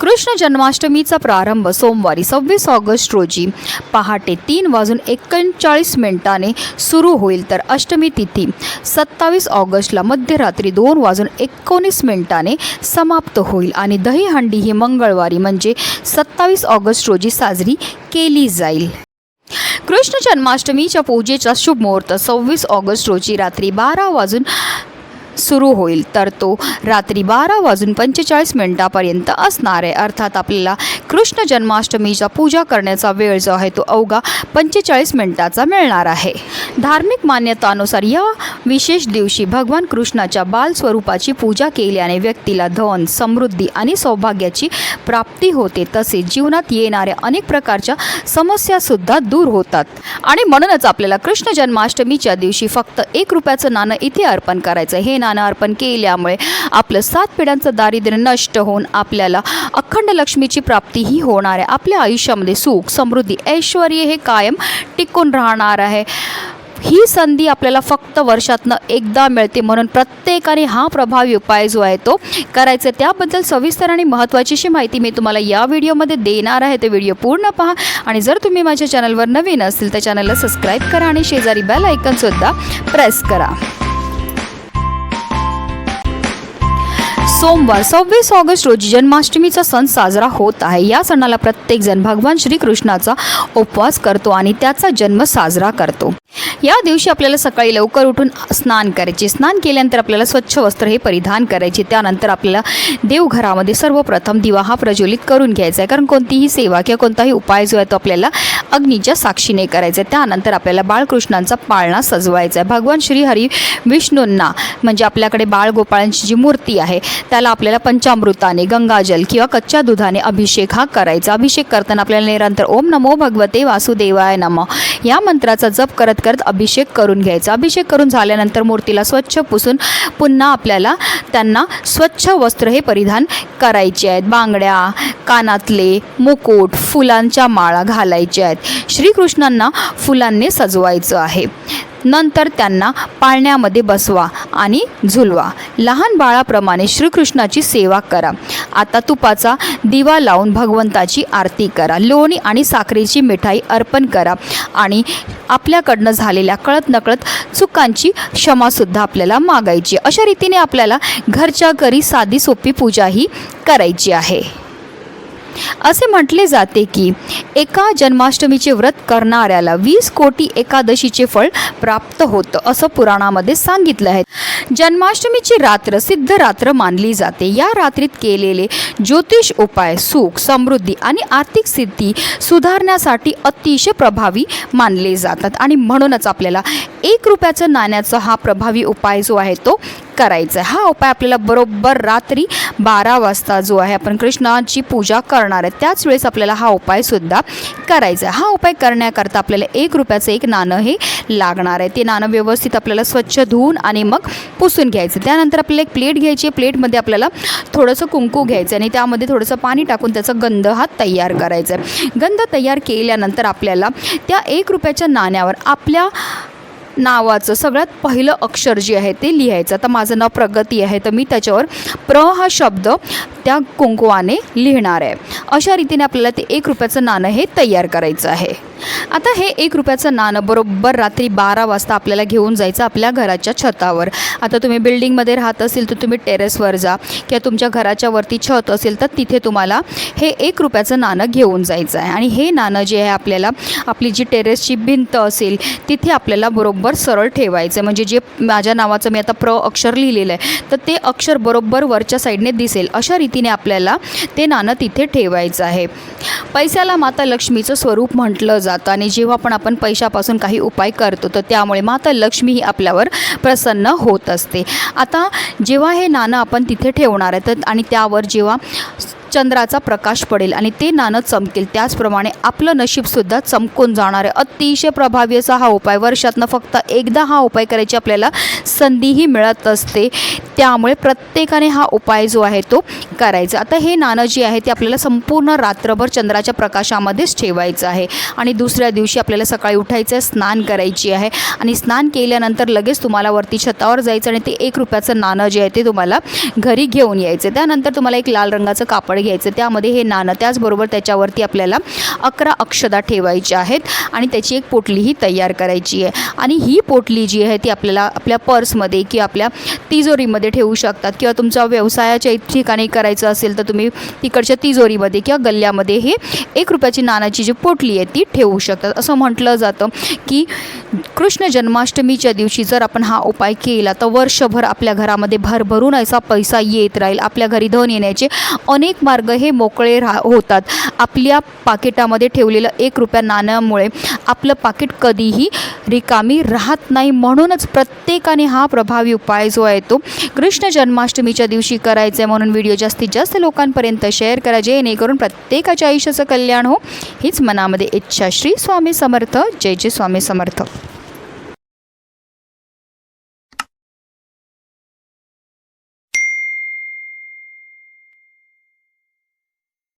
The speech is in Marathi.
कृष्ण जन्माष्टमीचा प्रारंभ सोमवारी सव्वीस ऑगस्ट रोजी. पहाटे तीन वाजून एकोणचाळीस मिनिटाने सुरू होईल तर अष्टमी तिथी. सत्तावीस ऑगस्टला मध्यरात्री दोन वाजून एकोणीस मिनिटाने समाप्त होईल आणि दहीहंडी ही मंगळवारी म्हणजे सत्तावीस ऑगस्ट रोजी साजरी केली जाईल. कृष्ण जन्माष्टमीच्या पूजेचा शुभ मुहूर्त सव्वीस ऑगस्ट रोजी रात्री बारा वाजून सुरू होईल. तर तो रात्री बारा वाजून पंचेचाळीस मिनिटापर्यंत असणार आहे. अर्थात आपल्याला कृष्ण जन्माष्टमीचा पूजा करण्याचा वेळ जो आहे तो अवघा पंचेचाळीस मिनिटाचा मिळणार आहे. धार्मिक मान्यतानुसार या विशेष दिवशी भगवान कृष्णाच्या बाल स्वरूपाची पूजा केल्याने व्यक्तीला धन समृद्धी आणि सौभाग्याची प्राप्ती होते. तसेच जीवनात येणाऱ्या अनेक प्रकारच्या समस्यासुद्धा दूर होतात. आणि म्हणूनच आपल्याला कृष्ण जन्माष्टमीच्या दिवशी फक्त एक रुपयाचं नाणं इथे अर्पण करायचं हे नाणं अर्पण केल्यामुळे आपलं सात पिढ्यांचं दारिद्र्य नष्ट होऊन आपल्याला अखंड लक्ष्मीची प्राप्तीही होणार आहे. आपल्या आयुष्यामध्ये सुख समृद्धी ऐश्वर हे कायम टिकून राहणार आहे. ही संधी आपल्याला फक्त वर्षातनं एकदा मिळते म्हणून प्रत्येकाने हा प्रभावी उपाय जो आहे तो करायचा आहे. त्याबद्दल सविस्तर आणि महत्त्वाची अशी माहिती मी तुम्हाला या व्हिडिओमध्ये देणार आहे. ते व्हिडिओ पूर्ण पहा आणि जर तुम्ही माझ्या चॅनलवर नवीन असतील तर चॅनलला सबस्क्राईब करा आणि शेजारी बेल ऐकनसुद्धा प्रेस करा. सोमवार सव्वीस ऑगस्ट रोजी जन्माष्टमीचा सण साजरा होत आहे. या सणाला प्रत्येकजण भगवान श्रीकृष्णाचा उपवास करतो आणि त्याचा जन्म साजरा करतो. या दिवशी आपल्याला सकाळी लवकर उठून स्नान करायचे. स्नान केल्यानंतर आपल्याला स्वच्छ वस्त्र हे परिधान करायचे. त्यानंतर आपल्याला देवघरामध्ये सर्वप्रथम दिवा हा प्रज्वलित करून घ्यायचा आहे. कारण कोणतीही सेवा किंवा कोणताही उपाय जो आहे तो आपल्याला अग्नीच्या साक्षीने करायचा आहे. त्यानंतर आपल्याला बाळकृष्णांचा पाळणा सजवायचा आहे. भगवान श्री हरी विष्णूंना म्हणजे आपल्याकडे बाळगोपाळांची जी मूर्ती आहे त्याला आपल्याला पंचामृताने गंगाजल किंवा कच्च्या दुधाने अभिषेक हा करायचा. अभिषेक करताना आपल्याला निरंतर ओम नमो भगवते वासुदेवाय नम या मंत्राचा जप करत करत अभिषेक करून घ्यायचा. अभिषेक करून झाल्यानंतर मूर्तीला स्वच्छ पुसून पुन्हा आपल्याला त्यांना स्वच्छ वस्त्र हे परिधान करायचे आहेत. बांगड्या कानातले मुकुट फुलांच्या माळा घालायच्या आहेत. श्रीकृष्णांना फुलांनी सजवायचं आहे. नंतर त्यांना पाळण्यामध्ये बसवा आणि झुलवा. लहान बाळाप्रमाणे श्रीकृष्णाची सेवा करा. आता तुपाचा दिवा लावून भगवंताची आरती करा. लोणी आणि साखरेची मिठाई अर्पण करा आणि आपल्याकडनं झालेल्या कळत नकळत चुकांची क्षमासुद्धा आपल्याला मागायची. अशा रीतीने आपल्याला घरच्या घरी साधी सोपी पूजाही करायची आहे. असे म्हटले जाते की एका जन्माष्टमीचे व्रत करणाऱ्याला वीस कोटी एकादशीचे फळ प्राप्त होतं असं पुराणामध्ये सांगितलं आहे. जन्माष्टमीची रात्र सिद्ध रात्र मानली जाते. या रात्रीत केलेले ज्योतिष उपाय सुख समृद्धी आणि आर्थिक स्थिती सुधारण्यासाठी अतिशय प्रभावी मानले जातात. आणि म्हणूनच आपल्याला एक रुपयाचं नाण्याचा हा प्रभावी उपाय जो आहे तो करायचा आहे. हा उपाय आपल्याला बरोबर रात्री बारा वाजता जो आहे आपण कृष्णाची पूजा करणार आहे त्याच वेळेस आपल्याला हा उपायसुद्धा करायचा आहे. हा उपाय करण्याकरता आपल्याला एक रुपयाचं एक नाणं हे लागणार आहे. ते नाणं व्यवस्थित आपल्याला स्वच्छ धुवून आणि मग पुसून घ्यायचं. त्यानंतर आपल्याला एक प्लेट घ्यायची आहे. प्लेटमध्ये आपल्याला थोडंसं कुंकू घ्यायचं आणि त्यामध्ये थोडंसं पाणी टाकून त्याचा गंध हा तयार करायचा आहे. गंध तयार केल्यानंतर आपल्याला त्या एक रुपयाच्या नाण्यावर आपल्या नावाचं सगळ्यात पहिलं अक्षर जे आहे ते लिहायचं. आता माझं नाव प्रगती आहे तर मी त्याच्यावर प्र हा शब्द त्या कुंकुवाने लिहिणार आहे. अशा रीतीने आपल्याला ते एक रुपयाचं नाणं हे तयार करायचं आहे. आता हे एक रुपयाचं नाणं बरोबर रात्री बारा वाजता आपल्याला घेऊन जायचं आपल्या घराच्या छतावर. आता तुम्ही बिल्डिंगमध्ये राहत असेल तर तुम्ही टेरेसवर जा किंवा तुमच्या घराच्या वरती छत असेल तर तिथे तुम्हाला हे एक रुपयाचं नाणं घेऊन जायचं आहे. आणि हे नाणं जे आहे आपल्याला आपली जी टेरेसची भिंत असेल तिथे आपल्याला बरोबर सरळ ठेवायचं आहे. म्हणजे जे माझ्या नावाचं मी आता प्र अक्षर लिहिलेलं आहे तर ते अक्षर बरोबर वरच्या साईडने दिसेल. अशा रीतीने आपल्याला ते नाणं तिथे ठेवायचं आहे. पैशाला माता लक्ष्मीचं स्वरूप म्हटलं जातं. आणि जेव्हा पण आपण पैशापासून काही उपाय करतो तर त्यामुळे माता लक्ष्मी ही आपल्यावर प्रसन्न होत असते. आता जेव्हा हे नाणं आपण तिथे ठेवणार आहे तर आणि त्यावर जेव्हा चंद्राचा प्रकाश पडेल आणि ते नाणं चमकेल त्याचप्रमाणे आपलं नशीबसुद्धा चमकून जाणार आहे. अतिशय प्रभावी असा हा उपाय. वर्षातनं फक्त एकदा हा उपाय करायची आपल्याला संधीही मिळत असते. त्यामुळे प्रत्येकाने हा उपाय जो आहे तो करायचा. आता हे नाणं जे आहे ते आपल्याला संपूर्ण रात्रभर चंद्राच्या प्रकाशामध्येच ठेवायचं आहे. आणि दुसऱ्या दिवशी आपल्याला सकाळी उठायचं स्नान करायची आहे. आणि स्नान केल्यानंतर लगेच तुम्हाला वरती छतावर जायचं आणि ते एक रुपयाचं नाणं जे आहे ते तुम्हाला घरी घेऊन यायचं. त्यानंतर तुम्हाला एक लाल रंगाचं कापड घ्यायचं. त्यामध्ये हे नाणं त्याचबरोबर त्याच्यावरती आपल्याला अकरा अक्षदा ठेवायची आहेत आणि त्याची एक पोटलीही तयार करायची आहे. आणि ही पोटली जी आहे ती आपल्याला आपल्या पर्समध्ये की आपल्या तिजोरीमध्ये ठेवू शकतात किंवा तुमचा व्यवसायाच्या ठिकाणी करायचं असेल तर तुम्ही तिकडच्या तिजोरीमध्ये किंवा गल्ल्यामध्ये हे एक रुपयाची नाण्याची जी पोटली आहे ती ठेवू शकतात. असं म्हटलं जातं की कृष्ण जन्माष्टमीच्या दिवशी जर आपण हा उपाय केला तर वर्षभर आपल्या घरामध्ये भरभरून असा पैसा येत राहील. आपल्या घरी धन येण्याचे अनेक मार्ग हे मोकळे राह होतात. आपल्या पाकिटामध्ये ठेवलेलं एक रुपया नाण्यामुळे आपलं पाकिट कधीही रिकामी राहत नाही म्हणूनच प्रत्येकाने हा प्रभावी उपाय जो आहे तो कृष्ण जन्माष्टमीच्या दिवशी करायचा आहे म्हणून व्हिडिओ जास्तीत जास्त लोकांपर्यंत शेअर करा जेणेकरून प्रत्येकाच्या आयुष्याचं कल्याण हो. हीच मनामध्ये इच्छा. श्री स्वामी समर्थ. जय जय स्वामी समर्थ.